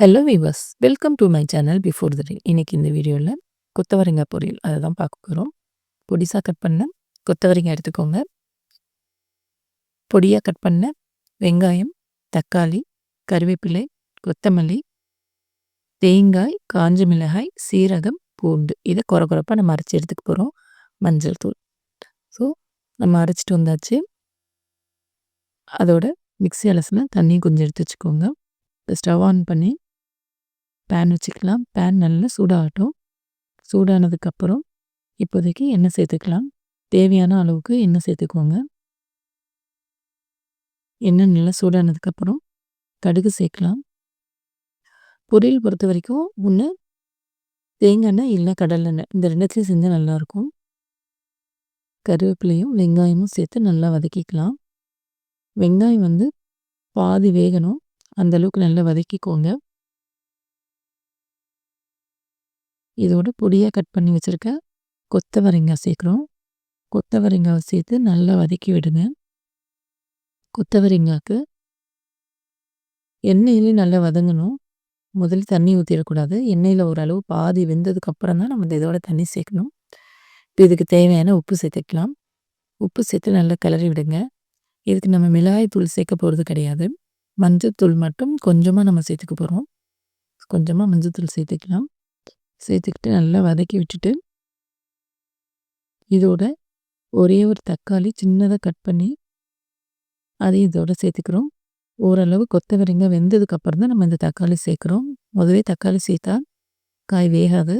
Hello viewers welcome to my channel before the day இன்னைக்கு இந்த வீடியோவில் கொத்தவரங்காய் பொரியல் அதை தான் பார்க்க போகிறோம் பொடிசாக கட் பண்ண கொத்தவரங்காய் எடுத்துக்கோங்க. பொடியாக கட் பண்ண வெங்காயம் தக்காளி கருவேப்பிலை கொத்தமல்லி தேங்காய் காஞ்ச மிளகாய் சீரகம் பூண்டு. இதை குறை குறைப்பாக நம்ம அரைச்சி எடுத்துக்க போகிறோம் மஞ்சள் தூள். ஸோ நம்ம அரைச்சிட்டு வந்தாச்சு. அதோட மிக்ஸி அலசில் தண்ணி கொஞ்சம் எடுத்து வச்சுக்கோங்க. ஸ்டவ் ஆன் பண்ணி பேன் வச்சுக்கலாம். பேன் நல்லா சூடாகட்டும். சூடானதுக்கப்புறம் இப்போதைக்கு எண்ணெய் சேர்த்துக்கலாம். தேவையான அளவுக்கு எண்ணெய் சேர்த்துக்கோங்க. எண்ணெய் நல்லா சூடானதுக்கப்புறம் கடுகு சேர்க்கலாம். பொரியல் பொறுத்த வரைக்கும் ஒன்று தேங்காய் எண்ணெய் இல்லை கடலெண்ணெய் இந்த ரெண்டுத்தையும் செஞ்சால் நல்லாயிருக்கும். கருவேப்பிலையும் வெங்காயமும் சேர்த்து நல்லா வதக்கிக்கலாம். வெங்காயம் வந்து பாதி வேகணும். அந்தளவுக்கு நல்லா வதக்கிக்கோங்க. இதோட பொடியாக கட் பண்ணி வச்சுருக்க கொத்தவரங்காய் சேர்க்குறோம். கொத்தவரங்காவை சேர்த்து நல்லா வதக்கி விடுங்க. கொத்தவரங்காய்க்கு எண்ணெயிலே நல்லா வதங்கணும். முதல்ல தண்ணி ஊற்றிடக்கூடாது எண்ணெயில் ஓரளவு பாதி வெந்ததுக்கப்புறம் தான் நம்ம இதோட தண்ணி சேர்க்கணும். இப்போ இதுக்கு தேவையான உப்பு சேர்த்துக்கலாம். உப்பு சேர்த்து நல்லா கிளறி விடுங்க. இதுக்கு நம்ம மிளகாய் தூள் சேர்க்க போகிறது கிடையாது. மஞ்சள் தூள் மட்டும் கொஞ்சமாக நம்ம சேர்த்துக்க போகிறோம் கொஞ்சமாக மஞ்சள் தூள் சேர்த்துக்கலாம். சேர்த்துக்கிட்டு நல்லா வதக்கி விட்டுட்டு இதோட ஒரே ஒரு தக்காளி சின்னதாக கட் பண்ணி அதையும் இதோட சேர்த்துக்கிறோம். ஓரளவு கொத்தவரங்காய் வெந்ததுக்கப்புறம் தான் நம்ம இந்த தக்காளி சேர்க்குறோம். முதவே தக்காளி சேர்த்தா காய் வேகாது.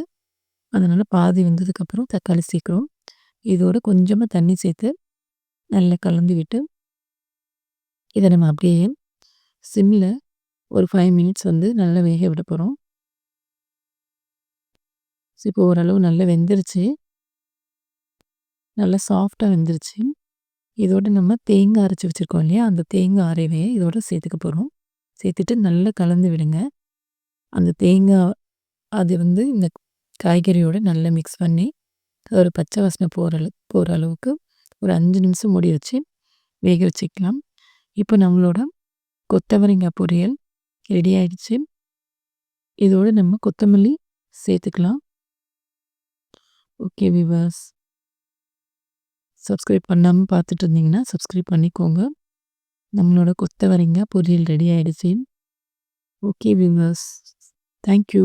அதனால் பாதி வெந்ததுக்கப்புறம் தக்காளி சேர்க்குறோம். இதோட கொஞ்சமாக தண்ணி சேர்த்து நல்லா கலந்து விட்டு இதை நம்ம அப்படியே சிம்மில் ஒரு ஃபைவ் மினிட்ஸ் வந்து நல்லா வேக விட போகிறோம் இப்போ ஓரளவு நல்லா வெந்துருச்சு. நல்லா சாஃப்டாக வெந்துருச்சு. இதோட நம்ம தேங்காய் அரைச்சி வச்சுருக்கோம் இல்லையா? அந்த தேங்காய் அரைவையை இதோட சேர்த்துக்க போகிறோம் சேர்த்துட்டு நல்லா கலந்து விடுங்க. அந்த தேங்காய் அது வந்து இந்த காய்கறியோடு நல்லா மிக்ஸ் பண்ணி ஒரு பச்சை வாசனை போகிற அளவு போகிற அளவுக்கு ஒரு அஞ்சு நிமிஷம் மூடி வச்சு வேக வச்சுக்கலாம். இப்போ நம்மளோட கொத்தவரங்காய் பொரியல் ரெடி ஆயிடுச்சு. இதோடு நம்ம கொத்தமல்லி சேர்த்துக்கலாம். ஓகே விவாஸ் சப்ஸ்கிரைப் பண்ணாமல் பார்த்துட்டு இருந்தீங்கன்னா சப்ஸ்கிரைப் பண்ணிக்கோங்க. நம்மளோட கொத்தவரங்காய் பொரியல் ரெடி ஆகிடுச்சு ஓகே விவாஸ் தேங்க்யூ